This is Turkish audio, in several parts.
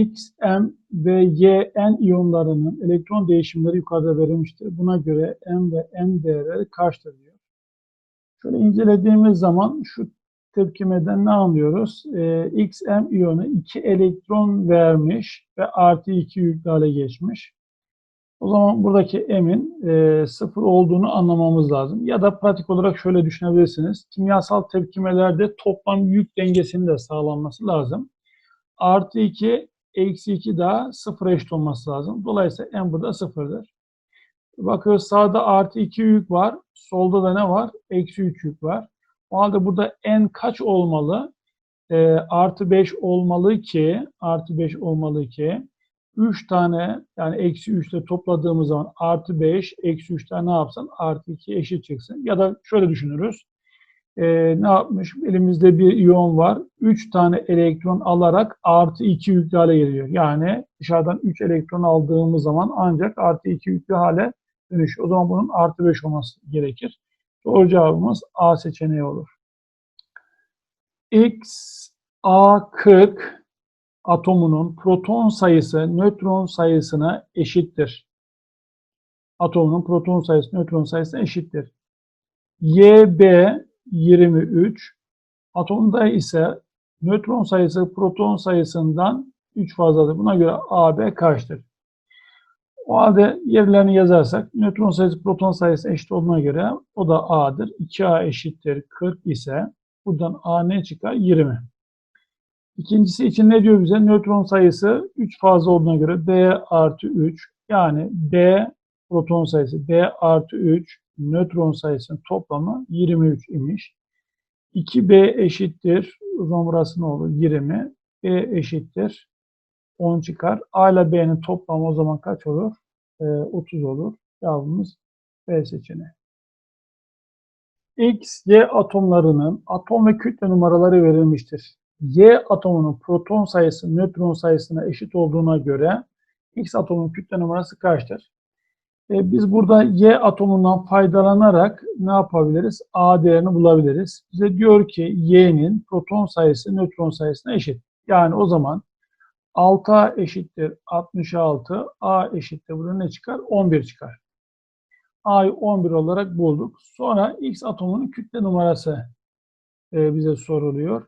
X, M ve Y, N iyonlarının elektron değişimleri yukarıda verilmiştir. Buna göre M ve N değerleri kaçtır diyor. Şöyle incelediğimiz zaman şu tepkimeden ne anlıyoruz? Ee, X, M iyonu 2 elektron vermiş ve artı 2 yüklü hale geçmiş. O zaman buradaki M'in e, sıfır olduğunu anlamamız lazım. Ya da pratik olarak şöyle düşünebilirsiniz. Kimyasal tepkimelerde toplam yük dengesinin de sağlanması lazım. Artı 2, eksi 2 daha sıfır eşit olması lazım. Dolayısıyla M burada sıfırdır. Bakıyoruz sağda artı 2 yük var. Solda da ne var? Eksi 3 yük var. O halde burada N kaç olmalı? E, artı 5 olmalı ki, artı 5 olmalı ki 3 tane yani eksi 3 ile topladığımız zaman artı 5, eksi 3 tane ne yapsın? Artı 2 eşit çıksın. Ya da şöyle düşünürüz. Ee, ne yapmış? Elimizde bir iyon var. 3 tane elektron alarak artı 2 yüklü hale geliyor. Yani dışarıdan 3 elektron aldığımız zaman ancak artı 2 yüklü hale dönüşüyor. O zaman bunun artı 5 olması gerekir. Doğru cevabımız A seçeneği olur. X, A40 atomunun proton sayısı nötron sayısına eşittir. Atomunun proton sayısı nötron sayısına eşittir. YB 23 atomda ise nötron sayısı proton sayısından 3 fazladır. Buna göre AB kaçtır? O halde yerlerini yazarsak nötron sayısı proton sayısı eşit olduğuna göre o da A'dır. 2A eşittir 40 ise buradan A ne çıkar? 20. İkincisi için ne diyor bize? Nötron sayısı 3 fazla olduğuna göre B artı 3 yani B proton sayısı B artı 3 nötron sayısının toplamı 23 imiş. 2B eşittir. O zaman burası ne olur? 20. B eşittir. 10 çıkar. A ile B'nin toplamı o zaman kaç olur? Ee, 30 olur. Cevabımız B seçeneği. X, Y atomlarının atom ve kütle numaraları verilmiştir. Y atomunun proton sayısı nötron sayısına eşit olduğuna göre X atomunun kütle numarası kaçtır? E, biz burada Y atomundan faydalanarak ne yapabiliriz? A değerini bulabiliriz. Bize diyor ki Y'nin proton sayısı nötron sayısına eşit. Yani o zaman 6A eşittir 66, A eşittir burada ne çıkar? 11 çıkar. A'yı 11 olarak bulduk. Sonra X atomunun kütle numarası e, bize soruluyor.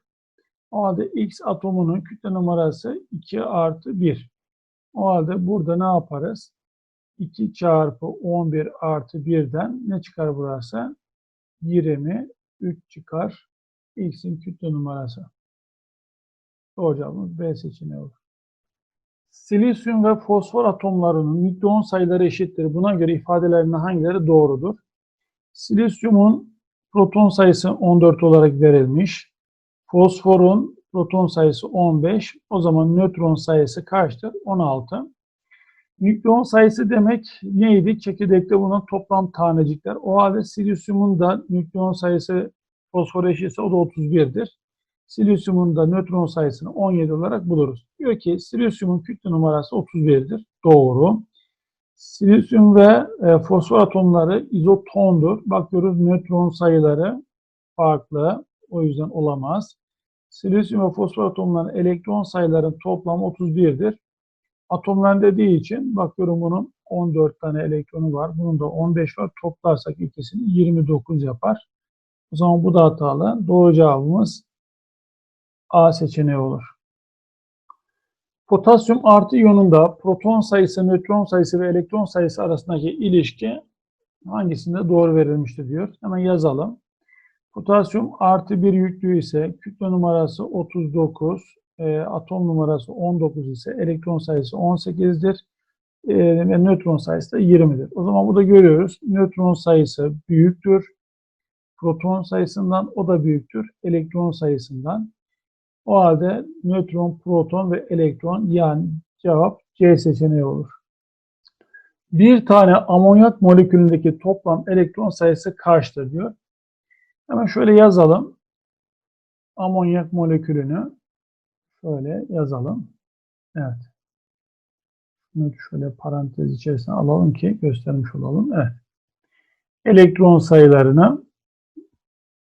O halde X atomunun kütle numarası 2 artı 1. O halde burada ne yaparız? 2 çarpı 11 artı 1'den ne çıkar burası? 20, 3 çıkar. X'in kütle numarası. Doğru cevabımız B seçeneği olur. Silisyum ve fosfor atomlarının nükleon sayıları eşittir. Buna göre ifadelerinin hangileri doğrudur? Silisyumun proton sayısı 14 olarak verilmiş. Fosforun proton sayısı 15. O zaman nötron sayısı kaçtır? 16. Nükleon sayısı demek neydi? Çekirdekte bunun toplam tanecikler. O halde silisyumun da nükleon sayısı fosfor eşitse o da 31'dir. Silisyumun da nötron sayısını 17 olarak buluruz. Diyor ki silisyumun kütle numarası 31'dir. Doğru. Silisyum ve e, fosfor atomları izotondur. Bakıyoruz nötron sayıları farklı. O yüzden olamaz. Silisyum ve fosfor atomlarının elektron sayılarının toplamı 31'dir. Atomlar dediği için bakıyorum bunun 14 tane elektronu var. Bunun da 15 var. Toplarsak ikisini 29 yapar. O zaman bu da hatalı. Doğru cevabımız A seçeneği olur. Potasyum artı iyonunda proton sayısı, nötron sayısı ve elektron sayısı arasındaki ilişki hangisinde doğru verilmiştir diyor. Hemen yazalım. Potasyum artı bir yüklü ise kütle numarası 39, e, atom numarası 19 ise elektron sayısı 18'dir e, ve nötron sayısı da 20'dir. O zaman burada görüyoruz nötron sayısı büyüktür. Proton sayısından o da büyüktür. Elektron sayısından. O halde nötron, proton ve elektron yani cevap C seçeneği olur. Bir tane amonyak molekülündeki toplam elektron sayısı kaçtır diyor. Hemen şöyle yazalım. Amonyak molekülünü şöyle yazalım. Evet. Bunu şöyle parantez içerisine alalım ki göstermiş olalım. Evet. Elektron sayılarını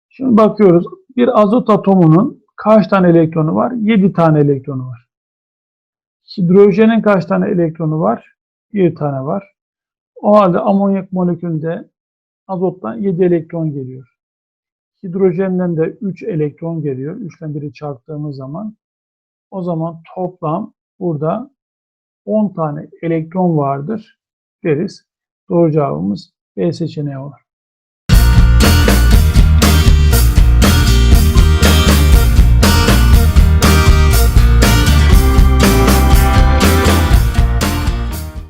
şimdi bakıyoruz. Bir azot atomunun kaç tane elektronu var? 7 tane elektronu var. Hidrojenin kaç tane elektronu var? Bir tane var. O halde amonyak molekülünde azottan 7 elektron geliyor. Hidrojenden de 3 elektron geliyor. 3 ile 1'i çarptığımız zaman o zaman toplam burada 10 tane elektron vardır deriz. Doğru cevabımız B seçeneği olur.